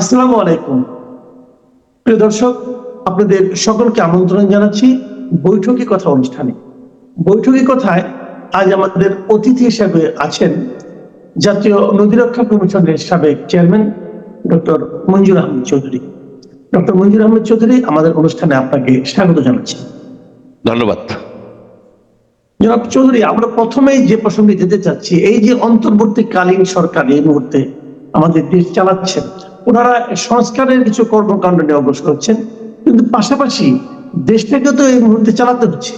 আসসালামু আলাইকুম। প্রিয় দর্শক আপনাদের সকলকে আমন্ত্রণ জানাচ্ছি বৈঠকি কথা অনুষ্ঠানে। বৈঠকি কথায় আজ আমাদের অতিথি হিসেবে আছেন জাতীয় নদী রক্ষা কমিশনের সাবেক chairman doctor Manzoor Ahmed Chowdhury. Doctor Manzoor Ahmed Chowdhury আমাদের অনুষ্ঠানে আপনাকে স্বাগত জানাচ্ছি। ধন্যবাদ। জনাব চৌধুরী আমরা প্রথমেই যে প্রসঙ্গে যেতে চাচ্ছি এই যে অন্তর্বর্তীকালীন সরকার এই মুহূর্তে আমাদের দেশ চালাচ্ছেন ওনারা সংস্কারের কিছু কর্মকাণ্ড নিয়ে অগ্রসর হচ্ছেন। কিন্তু পাশাপাশি দেশটাকে তো এই মুহূর্তে চালাতে হচ্ছে।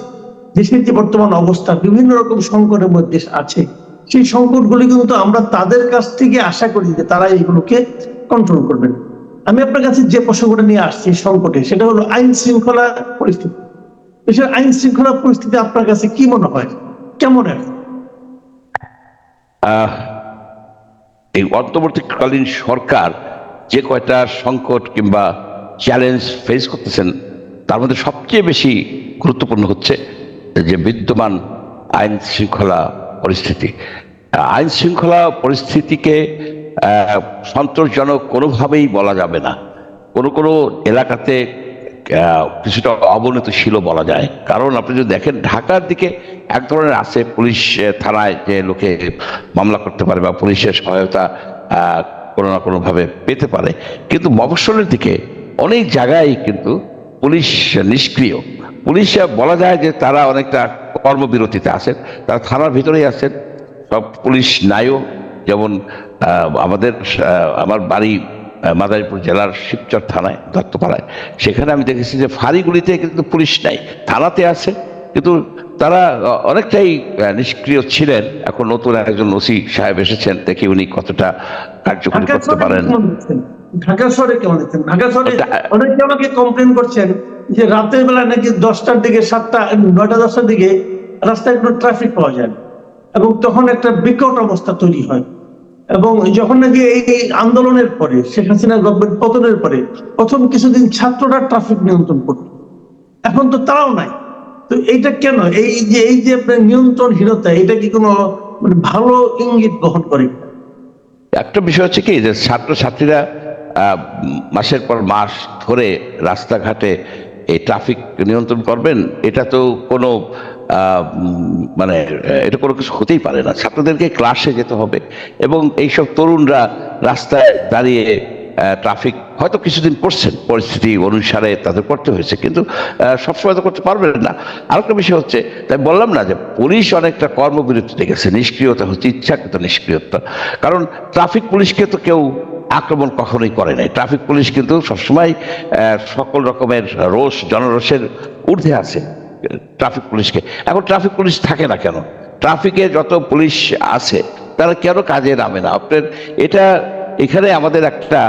দেশের যে বর্তমান অবস্থা, বিভিন্ন রকম সংকটের মধ্যে আছে। সেই সংকটগুলি কিন্তু আমরা তাদের কাছ থেকে আশা করি যে তারা এইগুলোকে কন্ট্রোল করবেন। আমি আপনার কাছে যে প্রসঙ্গটা নিয়ে আসছি সংকটে, সেটা হলো আইন শৃঙ্খলা পরিস্থিতি। দেশের আইন শৃঙ্খলা পরিস্থিতি আপনার কাছে কি মনে হয়? কেমন এই অন্তর্বর্তীকালীন সরকার যে কয়টা সংকট কিংবা চ্যালেঞ্জ ফেস করতেছেন, তার মধ্যে সবচেয়ে বেশি গুরুত্বপূর্ণ হচ্ছে যে বিদ্যমান আইন শৃঙ্খলা পরিস্থিতি। আইন শৃঙ্খলা পরিস্থিতিকে সন্তোষজনক কোনোভাবেই বলা যাবে না। কোনো কোনো এলাকাতে কিছুটা অবনতি ছিল বলা যায়। কারণ আপনি যদি দেখেন, ঢাকার দিকে এক ধরনের আছে, পুলিশ থানায় যে লোকে মামলা করতে পারে বা পুলিশের সহায়তা কোনো না কোনোভাবে পেতে পারে। কিন্তু মফস্বলের দিকে অনেক জায়গায় কিন্তু পুলিশ নিষ্ক্রিয়। পুলিশ বলা যায় যে তারা অনেকটা কর্মবিরতিতে আছেন, তারা থানার ভিতরেই আছেন। সব পুলিশ নাইও যেমন আমাদের আমার বাড়ি মাদারীপুর জেলার শিবচর থানায়, দত্তপাড়ায়। সেখানে আমি দেখেছি যে ফাঁড়িগুলিতে কিন্তু পুলিশ নাই, থানাতে আছে। কিন্তু তারা অনেকটাই নিষ্ক্রিয় ছিলেন। এখন নতুন একজন ওসি সাহেব এসেছেন দেখি উনি কতটা কার্যকরী করতে পারেন। ঢাকা শহরে কেমন দেখছেন ঢাকা শহরে অনেকে আমাকে কমপ্লেন করছেন যে রাতের বেলা নাকি দশটার দিকে সাতটা নয়টা দশটার দিকে রাস্তায় কোনো ট্রাফিক পাওয়া যায় এবং তখন একটা বিকট অবস্থা তৈরি হয়। এবং যখন নাকি এই এই আন্দোলনের পরে শেখ হাসিনা গভর্নমেন্ট পতনের পরে প্রথম কিছুদিন ছাত্ররা ট্রাফিক নিয়ন্ত্রণ করত। এখন তো তারাও নাই। তো এইটা কেন? এই যে এই যে আপনার নিয়ন্ত্রণহীনতা, এটা কি কোনো মানে ভালো ইঙ্গিত বহন করে একটা বিষয় হচ্ছে কি যে ছাত্রছাত্রীরা মাসের পর মাস ধরে রাস্তাঘাটে এই ট্রাফিক নিয়ন্ত্রণ করবেন, এটা তো কোনো মানে এটা কোনো কিছু হতেই পারে না। ছাত্রদেরকে ক্লাসে যেতে হবে এবং এইসব তরুণরা রাস্তায় দাঁড়িয়ে ট্রাফিক হয়তো কিছুদিন করছেন, পরিস্থিতি অনুসারে তাদের করতে হয়েছে, কিন্তু সবসময় তো করতে পারবেন না। আরেকটা বিষয় হচ্ছে, তাই বললাম না যে পুলিশ অনেকটা কর্মবিরতিতে গেছে নিষ্ক্রিয়তা হচ্ছে ইচ্ছাকৃত নিষ্ক্রিয়তা। কারণ ট্রাফিক পুলিশকে তো কেউ আক্রমণ কখনোই করে নাই। ট্রাফিক পুলিশ কিন্তু সবসময় সকল রকমের রোষ, জনরোষের ঊর্ধ্বে আছে ট্রাফিক পুলিশকে। এখন ট্রাফিক পুলিশ থাকে না কেন? ট্রাফিকে যত পুলিশ আছে, তারা কেন কাজে নামে না? আপনার এটা এখানে আমাদের একটা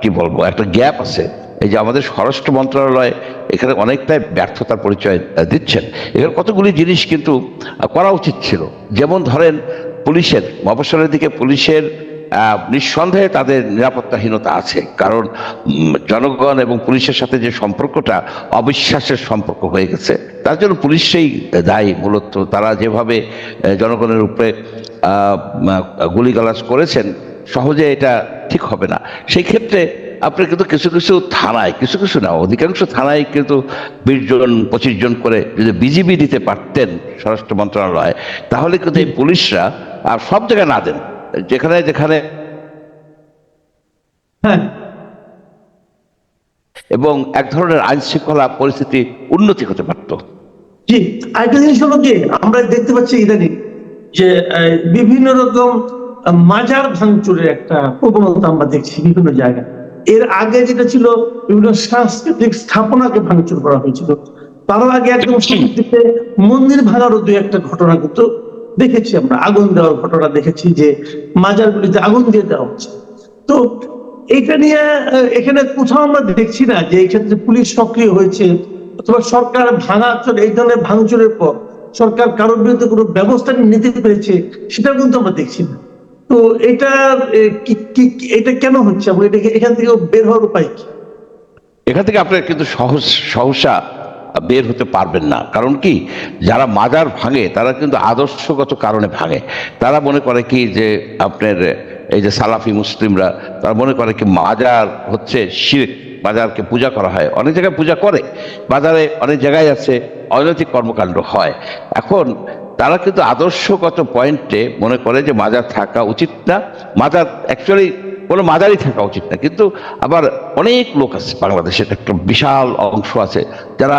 কি বলব, একটা গ্যাপ আছে। এই যে আমাদের স্বরাষ্ট্র মন্ত্রণালয় এখানে অনেকটাই ব্যর্থতার পরিচয় দিচ্ছেন। এখানে কতগুলি জিনিস কিন্তু করা উচিত ছিল। যেমন ধরেন, পুলিশের, মফস্বলের দিকে পুলিশের নিঃসন্দেহে তাদের নিরাপত্তাহীনতা আছে। কারণ জনগণ এবং পুলিশের সাথে যে সম্পর্কটা, অবিশ্বাসের সম্পর্ক হয়ে গেছে। তার জন্য পুলিশই দায়ী মূলত। তারা যেভাবে জনগণের উপরে গুলিগালাজ করেছেন সহজে এটা ঠিক হবে না। সেই ক্ষেত্রে আপনি কিন্তু কিছু কিছু থানায় কিছু কিছু না অধিকাংশ থানায় কিন্তু বিশ জন পঁচিশ জন করে যদি বিজিবি দিতে পারতেন স্বরাষ্ট্র মন্ত্রণালয় তাহলে কিন্তু এই পুলিশরা আর সব জায়গায় না দেন। যেখানে যেখানে হ্যাঁ। এবং এক ধরনের আইন শৃঙ্খলা পরিস্থিতি উন্নতি হতে পারত। জি আরেকটা জিনিস হলো যে আমরা দেখতে পাচ্ছি ইদানিং যে বিভিন্ন রকম মাজার ভাঙচুরের একটা প্রবণতা আমরা দেখছি বিভিন্ন জায়গায়। এর আগে যেটা ছিল বিভিন্ন সাংস্কৃতিক স্থাপনাকে ভাঙচুর করা হয়েছিল। তারও আগে একদম শুরুতে মন্দির ভাঙারও দুই একটা ঘটনা কিন্তু দেখেছি আমরা আগুন দেওয়ার ঘটনা দেখেছি যে মাজারগুলিতে আগুন দিয়ে দেওয়া হচ্ছে। তো এটা নিয়ে এখানে কোথাও আমরা দেখছি না যে এই ক্ষেত্রে পুলিশ সক্রিয় হয়েছে অথবা সরকার ভাঙাচুর এই ধরনের ভাঙচুরের পর সরকার কারোর বিরুদ্ধে কোনো ব্যবস্থা নিতে পেরেছে সেটা কিন্তু আমরা দেখছি না। তো এটা এটা কেন হচ্ছে? এবং এটা এখান থেকে বের হওয়ার উপায় কি? এখান থেকে আপনার কিন্তু সহজ, সহসা বের হতে পারবেন না। কারণ কি? যারা মাজার ভাঙে, তারা কিন্তু আদর্শগত কারণে ভাঙে। তারা মনে করে কি যে আপনার, এই যে সালাফি মুসলিমরা, তারা মনে করে কি মাজার হচ্ছে শির বাজারকে পূজা করা হয়। অনেক জায়গায় পূজা করে। বাজারে অনেক জায়গায় আছে, অনৈতিক কর্মকাণ্ড হয়। এখন তারা কিন্তু আদর্শগত পয়েন্টে মনে করে যে মাজার থাকা উচিত না। মাজার অ্যাকচুয়ালি কোনো মাজারই থাকা উচিত না। কিন্তু আবার অনেক লোক আছে বাংলাদেশের, একটা বিশাল অংশ আছে, যারা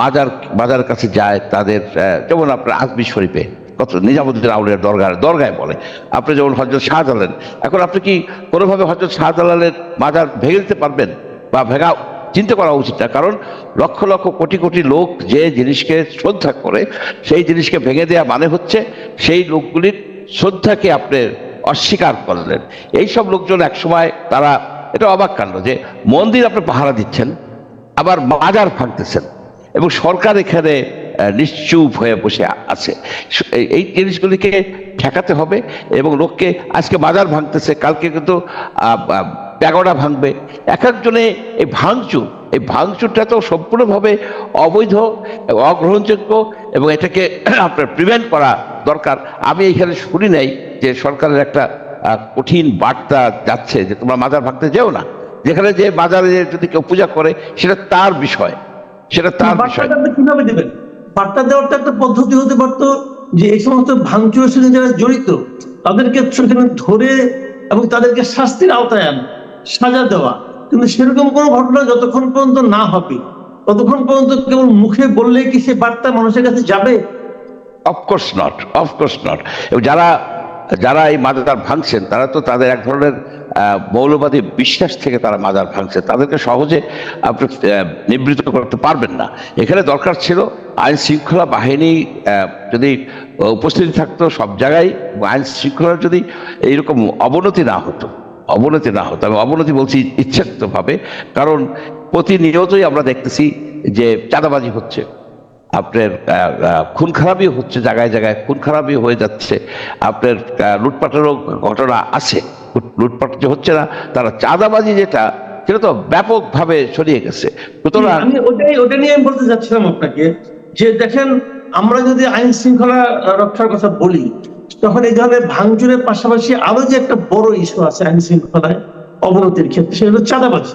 মাজার মাজার কাছে যায়, তাদের যেমন আপনার আজমি শরীফে, কত নিজামুদ্দিন আউলিয়ার দরগা দরগায় বলে। আপনি যেমন হজরত শাহজালাল এখন আপনি কি কোনোভাবে হজরত শাহজালালের মাজার ভেঙে দিতে পারবেন? বা ভেঙা চিন্তা করা উচিত না। কারণ লক্ষ লক্ষ কোটি কোটি লোক যে জিনিসকে শ্রদ্ধা করে, সেই জিনিসকে ভেঙে দেওয়া মানে হচ্ছে সেই লোকগুলির শ্রদ্ধাকে আপনি অস্বীকার করলেন। এইসব লোকজন একসময় তারা, এটা অবাক কাণ্ড যে মন্দির আপনি পাহারা দিচ্ছেন, আবার বাজার ভাঙতেছেন এবং সরকার এখানে নিশ্চুপ হয়ে বসে আছে। এই- এই জিনিসগুলিকে ঠেকাতে হবে এবং লোককে আজকে বাজার ভাঙতেছে, কালকে কিন্তু প্যাগোডা ভাঙবে। এক একজনে এই ভাঙচুর এই ভাঙচুরটা তো সম্পূর্ণভাবে অবৈধ এবং অগ্রহণযোগ্য এবং এটাকে আপনার প্রিভেন্ট করা দরকার। আমি এখানে শুনি নাই যে সরকারের একটা কঠিন বার্তা যাচ্ছে যে তোমরা মাজার ভাঙতে যেও না। যেখানে যে বাজারে যদি কেউ পূজা করে সেটা তার বিষয়। সেটা তার বিষয়। কীভাবে দেবেন? বার্তা দেওয়ার তো একটা পদ্ধতি হতে পারতো যে এই সমস্ত ভাঙচুরের সঙ্গে যারা জড়িত তাদেরকে সেখানে ধরে এবং তাদেরকে শাস্তির আওতায় আনা। সাজা দেওয়া। কিন্তু সেরকম কোনো ঘটনা যতক্ষণ পর্যন্ত না হবে ততক্ষণ পর্যন্ত কেবল মুখে বললে কি সে বার্তা মানুষের কাছে যাবে? অফকোর্স নট অফকোর্স নট যারা যারা এই মাজার ভাঙছেন তারা তো তাদের এক ধরনের মৌলবাদী বিশ্বাস থেকে তারা মাজার ভাঙছে তাদেরকে সহজে আপনি আহ, নিবৃত্ত করতে পারবেন না। এখানে দরকার ছিল আইন শৃঙ্খলা বাহিনী যদি উপস্থিতি থাকতো সব জায়গায় আইন শৃঙ্খলার যদি এইরকম অবনতি না হতো। অবনতি না হতো আমি অবনতি বলছি ইচ্ছাকৃতভাবে, কারণ প্রতিনিয়তই আমরা দেখতেছি যে চাঁদাবাজি হচ্ছে। আপনার খুন খারাপই হচ্ছে জায়গায় জায়গায়, খুন খারাপই হয়ে যাচ্ছে। আপনার লুটপাটেরও ঘটনা আছে। লুটপাট যে হচ্ছে না, তারা চাঁদাবাজি যেটা, সেটা তো ব্যাপকভাবে ছড়িয়ে গেছে। সুতরাং ওটাই, ওটা নিয়ে আমি বলতে চাচ্ছিলাম আপনাকে যে দেখেন আমরা যদি আইন শৃঙ্খলা রক্ষার কথা বলি, তখন এই ধরনের ভাঙচুরের পাশাপাশি আরও যে একটা বড় ইস্যু আছে আইন শৃঙ্খলায় অবনতির ক্ষেত্রে, সেটা হলো চাঁদাবাজি।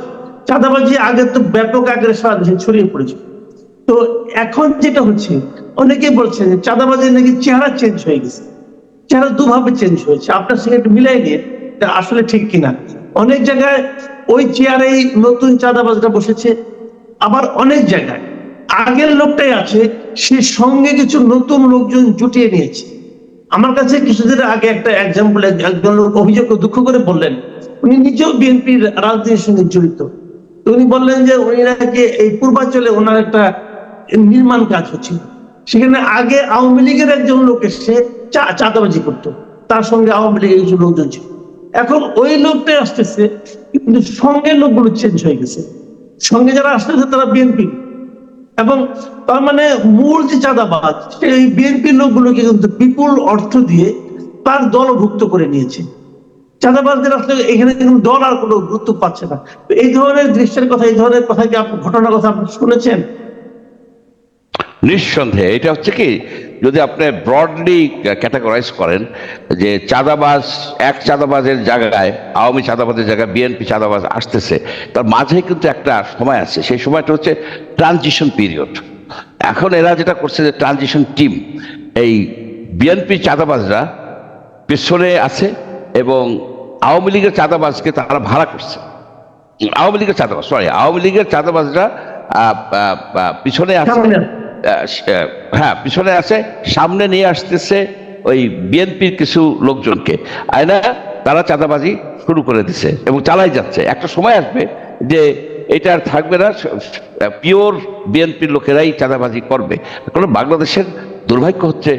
চাঁদাবাজি আগে তো ব্যাপক আকারে সারা দেশে ছড়িয়ে পড়েছে। তো এখন যেটা হচ্ছে, অনেকেই বলছেন যে চাঁদাবাজির নাকি চেহারা চেঞ্জ হয়ে গেছে। চেহারা দুভাবে চেঞ্জ হয়েছে। আপনার সঙ্গে একটু মিলাই নিয়ে আসলে ঠিক কিনা? অনেক জায়গায় ওই চেয়ারেই নতুন চাঁদাবাজটা বসেছে, আবার অনেক জায়গায় আগের লোকটাই আছে, সে সঙ্গে কিছু নতুন লোকজন জুটিয়ে নিয়েছে। আমার কাছে কিছুদিন আগে একটা এক্সাম্পল একজন লোক অভিযোগ দুঃখ করে বললেন, উনি নিজেও বিএনপির রাজনীতির সঙ্গে জড়িত। উনি বললেন যে উনি নাকি এই পূর্বাঞ্চলে ওনার একটা নির্মাণ কাজ হচ্ছিল। সেখানে আগে আওয়ামী লীগের একজন লোক এসে চাঁদাবাজি করতো। তার সঙ্গে আওয়ামী লীগের কিছু লোকজন ছিল। এখন ওই লোকটাই আসতেছে, কিন্তু সঙ্গে লোকগুলো চেঞ্জ হয়ে গেছে। সঙ্গে যারা আসতেছে তারা বিএনপি। এবং তার মানে মূল যে চাঁদাবাজ, সেই বিএনপির লোকগুলোকে কিন্তু বিপুল অর্থ দিয়ে তার দলভুক্ত করে নিয়েছে। চাঁদাবাজদের আসলে এখানে কিন্তু দল আর কোনো গুরুত্ব পাচ্ছে না। এই ধরনের দৃশ্যের কথা, এই ধরনের কথা কি আপনি, ঘটনার কথা আপনি শুনেছেন? নিঃসন্দেহে, এটা হচ্ছে কি, যদি আপনি ব্রডলি ক্যাটাগরাইজ করেন যে চাঁদাবাজ, এক চাঁদাবাজের জায়গায়, আওয়ামী চাঁদাবাজের জায়গায় বিএনপি চাঁদাবাজ আসতেছে, তার মাঝে কিন্তু একটা সময় আছে, সেই সময়টা হচ্ছে ট্রানজিশন পিরিয়ড এখন এরা যেটা করছে যে ট্রানজিশন টিম এই বিএনপি চাঁদাবাজরা পেছনে আছে এবং আওয়ামী লীগের চাঁদাবাজকে তারা ভাড়া করছে। আওয়ামী লীগের চাঁদাবাজ সরি আওয়ামী লীগের চাঁদাবাজরা পিছনে আছে। হ্যাঁ পিছনে আছে, সামনে নিয়ে আসতেছে ওই বিএনপির কিছু লোকজনকে। আয়না, তারা চাঁদাবাজি শুরু করে দিছে এবং চালাই যাচ্ছে। একটা সময় আসবে যে এটা আর থাকবে না পিওর বিএনপির লোকেরাই চাঁদাবাজি করবে। কারণ বাংলাদেশের দুর্ভাগ্য হচ্ছে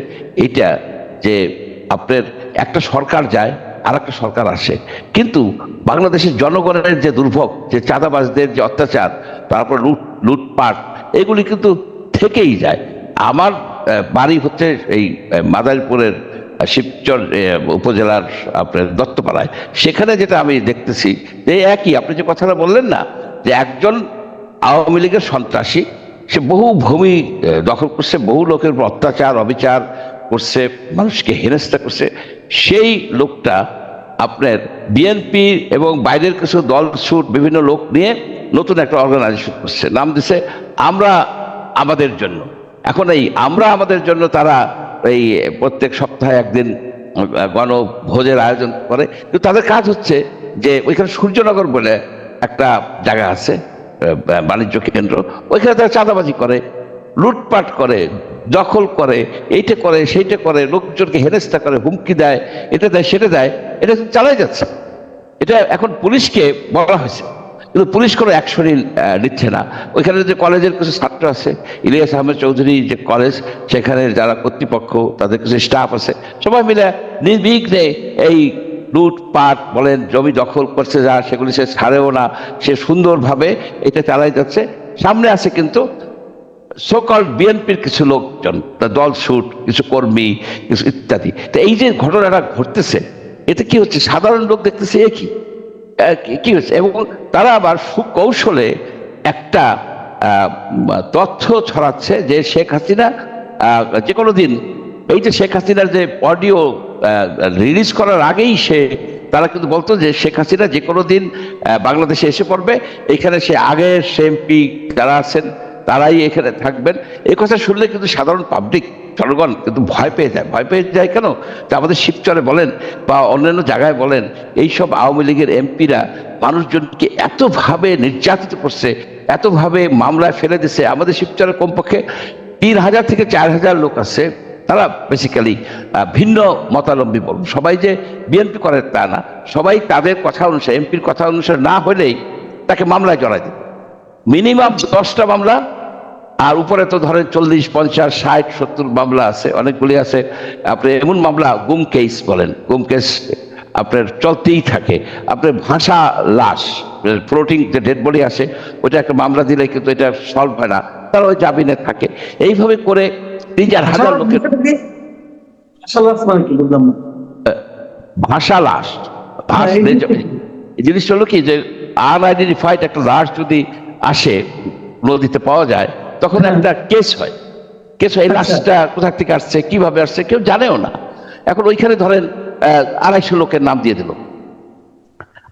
এটা যে আপনার একটা সরকার যায় আর একটা সরকার আসে। কিন্তু বাংলাদেশের জনগণের যে দুর্ভোগ, যে চাঁদাবাজদের যে অত্যাচার, তারপর লুট লুটপাট, এগুলি কিন্তু থেকেই যায়। আমার বাড়ি হচ্ছে এই মাদারীপুরের শিবচর উপজেলার আপনার দত্তপাড়ায়। সেখানে যেটা আমি দেখতেছি, যে একই, আপনি যে কথাটা বললেন না, যে একজন আওয়ামী লীগের সন্ত্রাসী, সে বহু ভূমি দখল করছে, বহু লোকের উপর অত্যাচার, অবিচার করছে, মানুষকে হেনস্থা করছে। সেই লোকটা আপনার বিএনপি এবং বাইরের কিছু দল সুট বিভিন্ন লোক নিয়ে নতুন একটা অর্গানাইজেশন করছে। নাম দিছে, আমরা আমাদের জন্য। এখন এই আমরা আমাদের জন্য তারা এই প্রত্যেক সপ্তাহে একদিন গণভোজের আয়োজন করে। কিন্তু তাদের কাজ হচ্ছে যে ওইখানে সূর্যনগর বলে একটা জায়গা আছে বাণিজ্য কেন্দ্র। ওইখানে তারা চাঁদাবাজি করে, লুটপাট করে, দখল করে, এইটা করে, সেইটা করে, লোকজনকে হেনস্থা করে, হুমকি দেয়, এটা দেয়, সেটা দেয়, এটা চালাই যাচ্ছে। এটা এখন পুলিশকে বলা হয়েছে। কিন্তু পুলিশ কোনো অ্যাকশনই নিচ্ছে না। ওইখানে যে কলেজের কিছু ছাত্র আছে ইলিয়াস আহমেদ চৌধুরী যে কলেজ সেখানে যারা কর্তৃপক্ষ তাদের কিছু স্টাফ আছে সবাই মিলে নির্বিঘ্নে এই লুটপাট বলেন জমি দখল করছে যা সেগুলি সে ছাড়েও না সে সুন্দরভাবে এটা চালাই যাচ্ছে। সামনে আছে কিন্তু সকল বিএনপির কিছু লোকজন দল সুট কিছু কর্মী কিছু ইত্যাদি। তো এই যে ঘটনাটা ঘটতেছে এতে কি হচ্ছে? সাধারণ লোক দেখতেছে এ কি? আহ, কি- কি হচ্ছে? এবং তারা আবার সুকৌশলে একটা তথ্য ছড়াচ্ছে যে শেখ হাসিনা যে কোনো দিন, এই যে শেখ হাসিনার যে অডিও রিলিজ করার আগেই সে, তারা কিন্তু বলতো যে শেখ হাসিনা যে কোনো দিন বাংলাদেশে এসে পড়বে। এখানে সে আগের এমপি যারা আছেন, তারাই এখানে থাকবেন। এই কথা শুনলে কিন্তু সাধারণ পাবলিক জনগণ কিন্তু ভয় পেয়ে যায়। ভয় পেয়ে যায় কেন? যে আমাদের শিবচরে বলেন বা অন্যান্য জায়গায় বলেন, এইসব আওয়ামী লীগের এমপিরা মানুষজনকে এতভাবে নির্যাতিত করছে, এতভাবে মামলায় ফেলে দিছে। আমাদের শিবচরের কমপক্ষে তিন হাজার থেকে চার হাজার লোক আছে। তারা বেসিক্যালি ভিন্ন মতালম্বী বলব সবাই যে বিএনপি করে তা না। সবাই তাদের কথা অনুসারে এমপির কথা অনুসারে না হলেই তাকে মামলায় জড়ায় দেবে। মিনিমাম দশটা মামলা আর উপরে তো ধরেন চল্লিশ পঞ্চাশ ষাট সত্তর মামলা আছে অনেকগুলি আছে। আপনি এমন মামলা গুম কেস বলেন গুম কেস আপনার চলতেই থাকে। আপনার ভাষা লাশ ফ্লোটিং যে ডেড বডি আসে ওটা একটা মামলা দিলে কিন্তু এটা সলভ হয় না তারা ওই জামিনে থাকে। এইভাবে করে তিন চার হাজার লোকের মানে কি বুঝলাম ভাষা লাশ এই জিনিসটা হলো কি যে আনআইডেন্টিফাইড একটা লাশ যদি আসে নদীতে পাওয়া যায় তখন। একটা কেস হয় কেস হয় আচ্ছা। লাশটা কোথা থেকে আসছে কীভাবে আসছে কেউ জানেও না এখন ওইখানে ধরেন আড়াইশো লোকের নাম দিয়ে দিল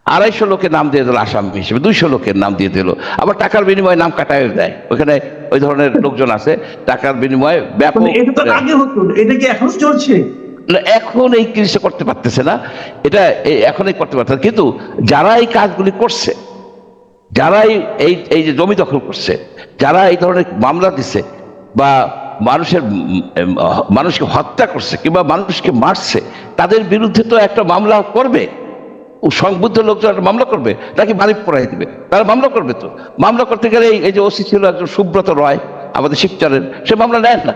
আড়াইশো লোকের নাম দিয়ে দিল আসামি হিসেবে দুইশো লোকের নাম দিয়ে দিল আবার টাকার বিনিময়ে নাম কাটায় দেয় ওখানে ওই ধরনের লোকজন আছে টাকার বিনিময়ে ব্যাপক মানে এটা কি এখনও চলছে এখন এই জিনিসটা করতে পারতেছে না এটা এখনই করতে পারতেছে। কিন্তু যারা এই কাজগুলি করছে যারা এই এই- এই যে জমি দখল করছে যারা এই ধরনের মামলা দিছে বা মানুষের মানুষকে হত্যা করছে কিংবা মানুষকে মারছে, তাদের বিরুদ্ধে তো একটা মামলা করবে। সংবুদ্ধ লোকজন একটা মামলা করবে, নাকি মালিক পড়াই দিবে? তারা মামলা করবে তো। মামলা করতে গেলে এই- যে ওসি ছিল একজন সুব্রত রয়, আমাদের শিবচরের, সে মামলা নেয় না।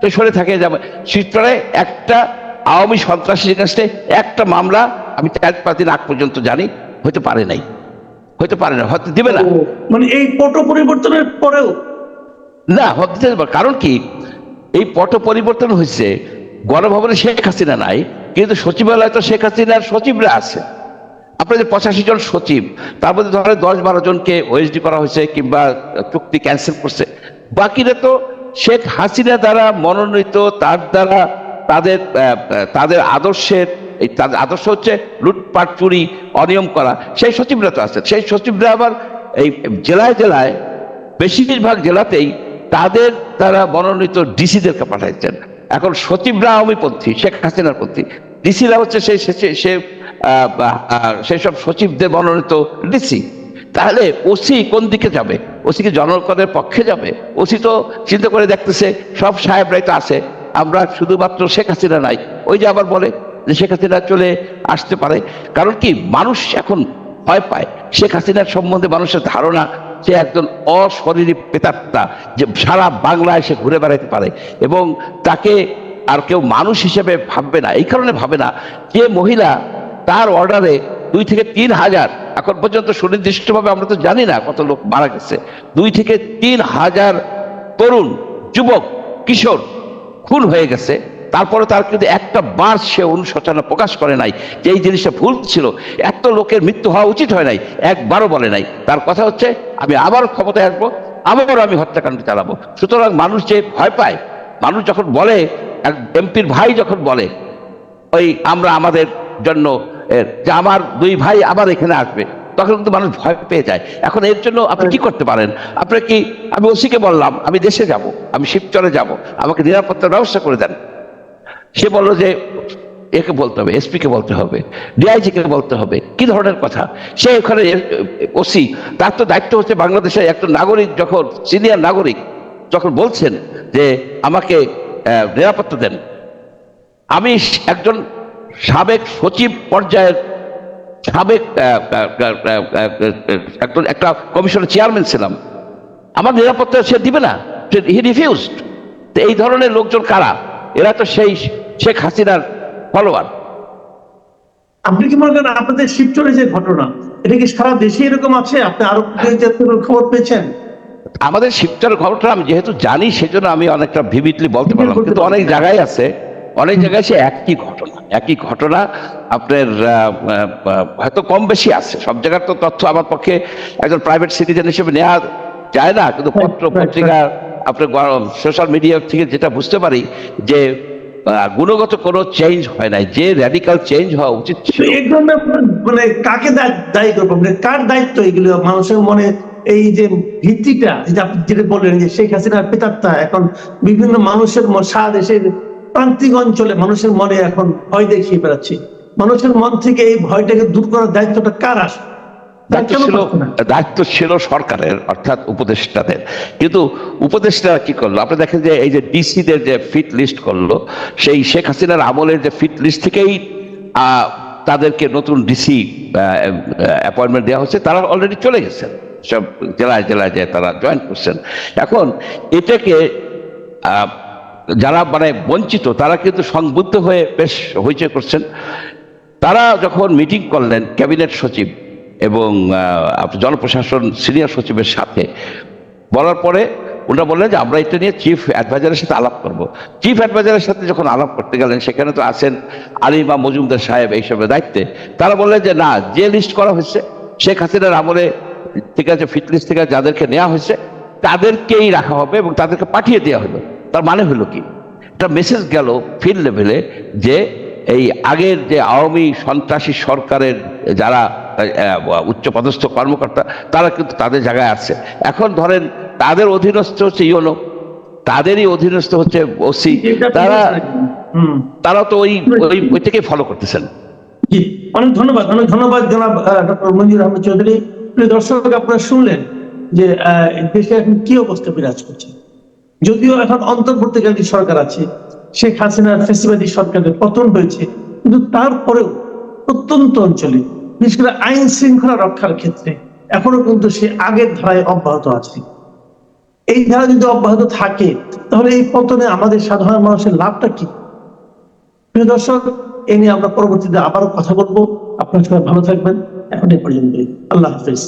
তো সরে থাকে যাবে শিবচরে একটা আওয়ামী সন্ত্রাসীর কাছে একটা মামলা, আমি চার পাঁচ দিন আগ পর্যন্ত জানি হতে পারে নাই। হতে পারে না হতে দিবে না। মানে এই পট পরিবর্তনের পরেও? না হতে। কারণ কি? এই পট পরিবর্তন হয়েছে গণভবনে শেখ হাসিনা নাই কিন্তু সচিবালয় তো শেখ হাসিনার সচিবরা আছে। আপনাদের পঁচাশি জন সচিব তার মধ্যে ধরেন দশ বারো জনকে ওএসডি করা হয়েছে কিংবা চুক্তি ক্যান্সেল করছে। বাকিরা তো শেখ হাসিনা দ্বারা মনোনীত তার দ্বারা তাদের তাদের আদর্শের এই তাদের আদর্শ হচ্ছে লুটপাট চুরি অনিয়ম করা। সেই সচিবরা তো আছেন। সেই সচিবরা আবার এই জেলায় জেলায় বেশিরভাগ জেলাতেই তাদের তারা মনোনীত ডিসিদেরকে পাঠাইছেন। এখন সচিবরা আওয়ামীপন্থী শেখ হাসিনার পন্থী। ডিসিরা হচ্ছে সেই সে- সে আহ, আহ, সেসব সচিবদের মনোনীত ডিসি। তাহলে ওসি কোন দিকে যাবে? ওসি কি জনগণের পক্ষে যাবে? ওসি তো চিন্তা করে দেখতেছে সব সাহেবরাই তো আছে। আমরা শুধুমাত্র শেখ হাসিনা নাই। ওই যে আবার বলে যে শেখ হাসিনা চলে আসতে পারে। কারণ কি? মানুষ এখন ভয় পায়। শেখ হাসিনার সম্বন্ধে মানুষের ধারণা, সে একজন অশরীরী প্রেতাত্মা যে সারা বাংলায় সে ঘুরে বেড়াতে পারে এবং তাকে আর কেউ মানুষ হিসেবে ভাববে না। এই কারণে ভাবে না যে মহিলা তার অর্ডারে দুই থেকে তিন হাজার, এখন পর্যন্ত সুনির্দিষ্টভাবে আমরা তো জানি না কত লোক মারা গেছে, দুই থেকে তিন হাজার তরুণ, যুবক, কিশোর, খুন হয়ে গেছে। তারপরে তার কিন্তু একটা বার সে অনুশোচনা প্রকাশ করে নাই যে এই জিনিসটা ভুল ছিল। এত লোকের মৃত্যু হওয়া উচিত হয় নাই, একবারও বলে নাই। তার কথা হচ্ছে, আমি আবার ক্ষমতায় আসব, আবারও আমি হত্যাকাণ্ড চালাবো। সুতরাং মানুষ যে ভয় পায়, মানুষ যখন বলে, এক এমপির ভাই যখন বলে, ওই আমরা আমাদের জন্য যে আমার দুই ভাই আবার এখানে আসবে, তখন কিন্তু মানুষ ভয় পেয়ে যায়। এখন এর জন্য আপনি কি করতে পারেন? আপনি কি, আমি ওসিকে বললাম, আমি দেশে যাব, আমি শিবচরে যাব, আমাকে নিরাপত্তার ব্যবস্থা করে দেন। সে বলল যে, একে বলতে হবে এসপি কে বলতে হবে ডিআইজি কে বলতে হবে, কি ধরনের কথা? সে ওখানে ওসি, তার তো দায়িত্ব হচ্ছে বাংলাদেশের একটা নাগরিক, যখন সিনিয়র নাগরিক যখন বলছেন যে, আমাকে নিরাপত্তা দেন। আমি একজন সাবেক সচিব পর্যায়ের সাবেক একজন, একটা কমিশনের চেয়ারম্যান ছিলাম। আমার নিরাপত্তা সে দিবে না হি রিফিউজড। এই ধরনের লোকজন কারা? এরা তো সেই শেখ হাসিনার ফলোয়ার আপনি কি মনে করেন আপনাদের শিবচরে যে ঘটনা? এটা কি সারা দেশে এরকম আছে? আপনি আরও খবর পেয়েছেন? আমাদের শিবচর খবরটা আমি যেহেতু জানি সেজন্য আমি অনেকটা ভিভিডলি বলতে পারলাম। কিন্তু অনেক জায়গায় আছে অনেক জায়গায় সে একই ঘটনা। একই ঘটনা আপনার হয়তো কম বেশি আছে। সব জায়গার তো তথ্য আমার পক্ষে একজন প্রাইভেট সিটিজেন হিসেবে নেওয়া যায় না। কিন্তু পত্র পত্রিকা আপনার সোশ্যাল মিডিয়া থেকে যেটা বুঝতে পারি যে গুণগত কোনো চেঞ্জ হয় নাই, যে র্যাডিক্যাল চেঞ্জ হওয়া উচিত মানে কাকে দায়ী করব? মানে কার দায়িত্ব এগুলো? মানুষের মনে এই যে ভিত্তিটা যেটা বললেন যে শেখ হাসিনার পিতাত্তা এখন বিভিন্ন মানুষের সারা দেশের প্রান্তিক অঞ্চলে মানুষের মনে এখন ভয় দেখিয়ে বেড়াচ্ছে। মানুষের মন থেকে এই ভয়টাকে দূর করার দায়িত্বটা কার আসে তার দায়িত্ব ছিল দায়িত্ব ছিল সরকারের অর্থাৎ উপদেষ্টাদের। কিন্তু উপদেষ্টারা কি করল? আপনি দেখেন যে এই যে ডিসিদের যে ফিট লিস্ট করল সেই শেখ হাসিনার আমলের যে ফিট লিস্ট থেকেই তাদেরকে নতুন ডিসি অ্যাপয়েন্টমেন্ট দেওয়া হচ্ছে। তারা অলরেডি চলে গেছেন। সব জেলায় জেলায় যে তারা জয়েন করছেন। এখন এটাকে যারা মানে বঞ্চিত তারা কিন্তু সংবুদ্ধ হয়ে বেশ হইচই করছেন। তারা যখন মিটিং করলেন ক্যাবিনেট সচিব এবং জনপ্রশাসন, সিনিয়র সচিবের সাথে। বলার পরে ওনারা বললেন যে, আমরা এটা নিয়ে চিফ অ্যাডভাইজারের সাথে আলাপ করব। চিফ অ্যাডভাইজারের সাথে যখন আলাপ করতে গেলেন, সেখানে তো আছেন আলিমা মজুমদার সাহেব এইসবের দায়িত্বে। তারা বললেন যে, না, যে লিস্ট করা হয়েছে, শেখ হাসিনার আমলে ঠিক আছে, ফিট লিস্ট থেকে যাদেরকে নেওয়া হয়েছে, তাদেরকেই রাখা হবে এবং তাদেরকে পাঠিয়ে দেওয়া হলো। তার মানে হলো কি? একটা মেসেজ গেল ফিল্ড লেভেলে যে, এই আগের যে আওয়ামী সন্ত্রাসী সরকারের যারা উচ্চপদস্থ কর্মকর্তা তারা কিন্তু তাদের জায়গায় আছে। এখন ধরেন তাদের অধীনস্থ হচ্ছে ইউনো তাদেরই অধীনস্থ হচ্ছে ওসি তারা তারা তো ওই ওই ওইটাকে ফলো করতেছেন। অনেক ধন্যবাদ অনেক ধন্যবাদ জনাব ডক্টর মঞ্জুর আহমেদ চৌধুরী। প্রিয় দর্শক আপনারা শুনলেন যে দেশে এখন কি অবস্থা বিরাজ করছে। যদিও এখন অন্তর্বর্তীকালীন সরকার আছে শেখ হাসিনার ফেসিবাদী সরকারের পতন হয়েছে কিন্তু তারপরেও প্রত্যন্ত অঞ্চলে বিশেষ আইন শৃঙ্খলা রক্ষার ক্ষেত্রে এখনও কিন্তু সে আগের ধারায় অব্যাহত আছে। এই ধারা যদি অব্যাহত থাকে, তাহলে এই পতনে আমাদের সাধারণ মানুষের লাভটা কি? প্রিয় দর্শক, এ নিয়ে আমরা পরবর্তীতে আবারও কথা বলব। আপনার সবাই ভালো থাকবেন। এখন এই পর্যন্ত আল্লাহ হাফিজ।